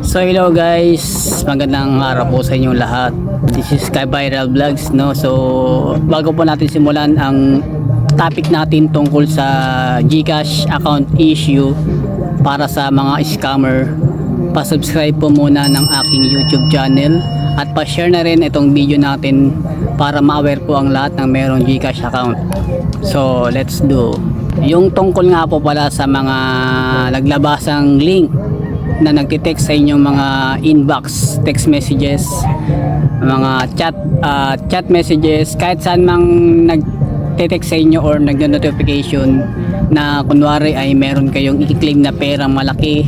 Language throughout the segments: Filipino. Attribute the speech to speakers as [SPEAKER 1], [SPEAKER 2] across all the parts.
[SPEAKER 1] So hello guys, magandang araw po sa inyong lahat. This is Sky Viral Vlogs no. So bago po natin simulan ang topic natin tungkol sa GCash account issue para sa mga scammer, pa-subscribe po muna ng aking YouTube channel at pa-share na rin itong video natin para ma-aware po ang lahat ng merong GCash account. So let's do. Yung tungkol nga po pala sa mga naglabasang link na nagtitext sa inyong mga inbox, text messages, mga chat ah, chat messages, kahit saan mang nagte-text sa inyo or nagno-notification na kunwari ay meron kayong i-claim na pera malaki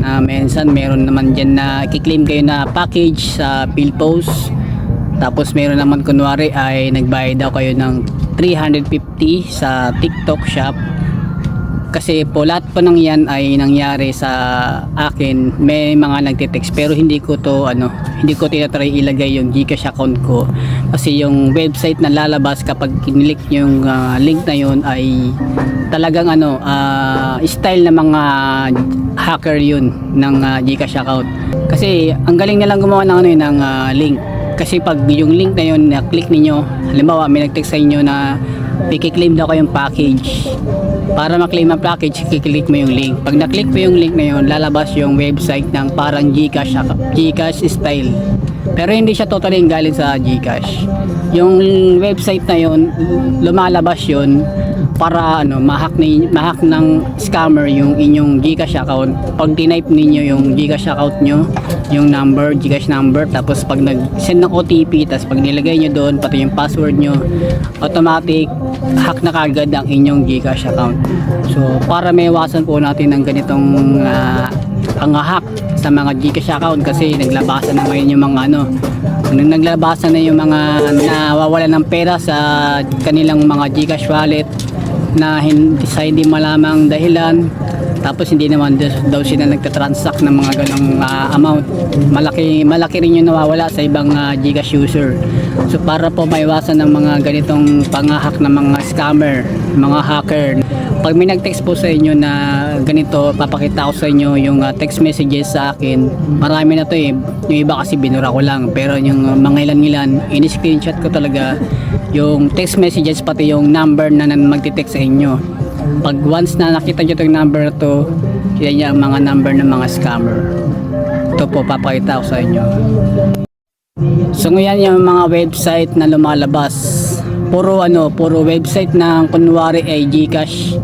[SPEAKER 1] na minsan meron naman dyan na i-claim kayo na package sa PhilPost tapos meron naman kunwari ay nagbayad daw kayo ng 350 sa TikTok shop kasi po lahat po ng yan ay nangyari sa akin. May mga nagte-text pero hindi ko to ano hindi ko tinatry ilagay yung Gcash account ko. Kasi yung website na lalabas kapag kinilik yung ah, link na yun ay talagang ano ah, style ng mga hacker yun ng ah, Gcash account. Kasi ang galing nilang gumawa ng ano yun, ng ah, link. Kasi pag yung link na yun na click ninyo halimbawa may nag-text sa inyo na i-claim daw kayong package para ma-claim ang package, kiklik mo yung link. Pag na-click mo yung link na yun, lalabas yung website ng parang Gcash, Gcash style. Pero hindi siya totally galing sa Gcash. Yung website na yun, lumalabas yun para ano, mahack, ni, mahack ng scammer yung inyong Gcash account. Pag tinype ninyo yung Gcash account nyo, yung number, Gcash number, tapos pag nag-send ng OTP, tapos pag nilagay nyo doon, pati yung password nyo, automatic hack na kagad ang inyong Gcash account. So, para may iwasan po natin ng ganitong uh, pang-hack sa mga Gcash account kasi naglabasan na ngayon yung mga ano, nung naglabasan na yung mga nawawala ng pera sa kanilang mga Gcash wallet na hindi, sa hindi malamang dahilan tapos hindi naman daw- sila nagtatransact ng mga ganong ah, amount. Malaki malaki rin yung nawawala sa ibang ah, Gcash user. So para po maiwasan ng mga ganitong pangahak ng mga scammer mga hacker pag may nag-text po sa inyo na ganito papakita ko sa inyo yung ah, text messages sa akin marami na to eh. Yung iba kasi binura ko lang pero yung mga ilan-ilan in-screenshot ko talaga yung text messages pati yung number na magte-text sa inyo. Pag once na nakita nyo itong number na to yan yung mga number ng mga scammer. Ito po papakita ko sa inyo. So ngayon yung mga website na lumalabas puro ano puro website na kunwari ay Gcash.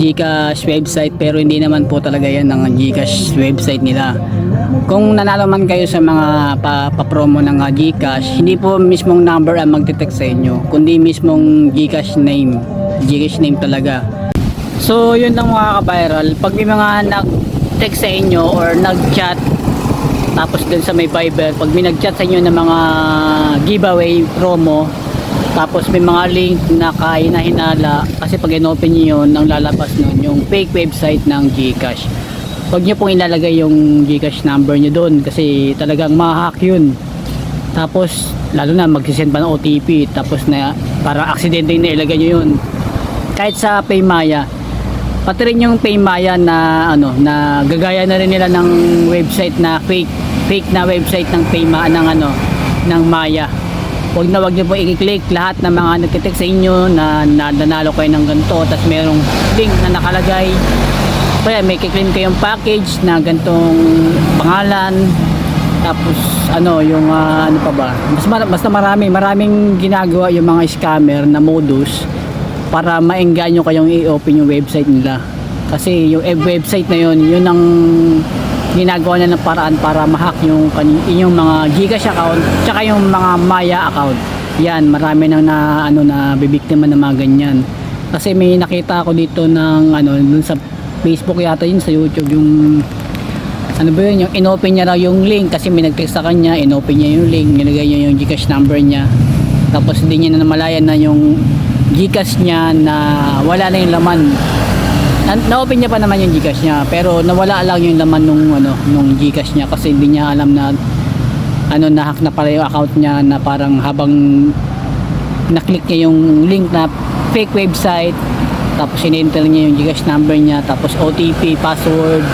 [SPEAKER 1] Gcash website pero hindi naman po talaga yan ng Gcash website nila. Kung nanalo man kayo sa mga pa, pa-promo ng uh, Gcash hindi po mismong number ang magte-text sa inyo kundi mismong Gcash name. Gcash name talaga. So, yun lang mga ka-viral. Pag may mga nag-text sa inyo or nag-chat, tapos dun sa may Viber, pag may nag-chat sa inyo ng mga giveaway promo, tapos may mga link na kahina-hinala, kasi pag in-open nyo yun, ang lalabas nun, yung fake website ng Gcash. Huwag nyo pong ilalagay yung Gcash number nyo doon kasi talagang ma-hack yun. Tapos, lalo na magsisend pa ng OTP, tapos na parang aksidente na ilagay nyo yun. Kahit sa Paymaya, pati rin yung Paymaya na ano na gagaya na rin nila ng website na fake fake na website ng Paymaya ng ano ng Maya wag na wag niyo po i-click lahat ng mga nagte-text sa inyo na nanalo kayo ng ganito tapos merong link na nakalagay. Kaya may kiklaim kayong package na gantong pangalan tapos ano yung ah, ano pa ba? Mas mar- basta marami maraming ginagawa yung mga scammer na modus para maengganyo kayong i-open yung website nila. Kasi yung eh, website na yun yun ang ginagawa na ng paraan para ma-hack yung inyong mga Gcash account tsaka yung mga Maya account. Yan marami nang na ano na bibiktima ng mga ganyan. Kasi may nakita ako dito ng ano dun sa Facebook yata yun sa YouTube yung ano ba yun yung inopen niya raw yung link kasi may nag-text sa kanya inopen niya yung link nilagay niya yung Gcash number niya. Tapos hindi niya na namalayan na yung Gcash niya na wala na yung laman na-open niya pa naman yung Gcash niya pero nawala lang yung laman nung ano nung Gcash niya kasi hindi niya alam na ano na-hack na pala yung account niya na parang habang na-click niya yung link na fake website tapos in-enter niya yung Gcash number niya tapos OTP, password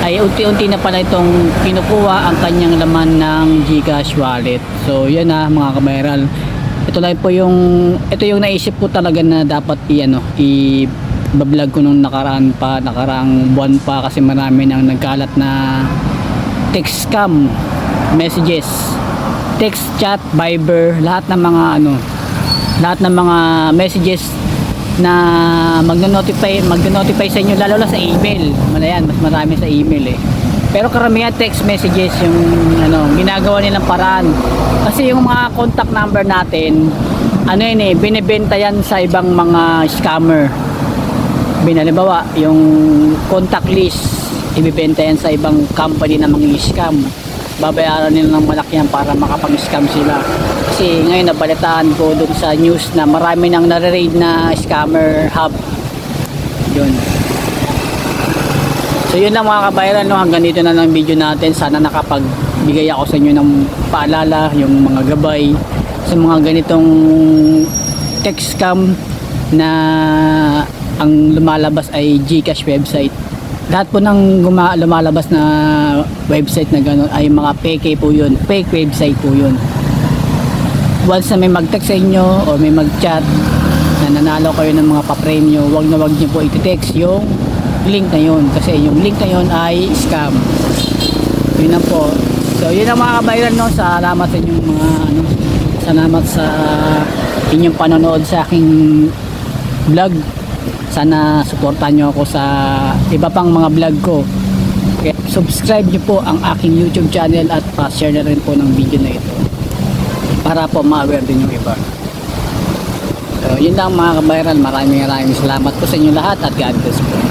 [SPEAKER 1] ay unti-unti na pala itong kinukuha ang kanyang laman ng Gcash wallet. So yan na mga kabayral. Ito lang po yung ito yung naisip ko talaga na dapat i ano i bablog ko nung nakaraan pa, nakaraang buwan pa kasi marami nang nagkalat na text scam messages, text chat, Viber, lahat ng mga ano lahat ng mga messages na magno-notify magno-notify sa inyo lalo na sa email. Malayan, mas marami sa email eh. Pero karamihan text messages yung ano, ginagawa nilang paraan. Kasi yung mga contact number natin, ano yun eh, binebenta yan sa ibang mga scammer. Binalibawa, yung contact list, ibibenta yan sa ibang company na mga scam. Babayaran nila ng malaki yan para makapag-scam sila. Kasi ngayon nabalitaan ko dun sa news na marami nang nare-raid na scammer hub. Yun. So yun lang mga kabayaran, no? hanggang dito na lang video natin. Sana nakapagbigay ako sa inyo ng paalala, yung mga gabay sa mga ganitong text scam na ang lumalabas ay Gcash website. Lahat po ng guma- lumalabas na website na gano'n ay mga fake po yun. Fake website po yun. Once na may mag-text sa inyo o may mag-chat na nanalo kayo ng mga pa-premyo, wag na wag niyo po iti-text yung link na yun kasi yung link na yun ay scam yun na po so yun ang mga kabayaran no salamat sa inyong mga ano salamat sa inyong panonood sa aking vlog sana suportahan nyo ako sa iba pang mga vlog ko okay. subscribe nyo po ang aking youtube channel at pa-share na rin po ng video na ito para po ma-aware din yung iba So, yun lang mga kabayaran. Maraming maraming salamat po sa inyo lahat at God bless po.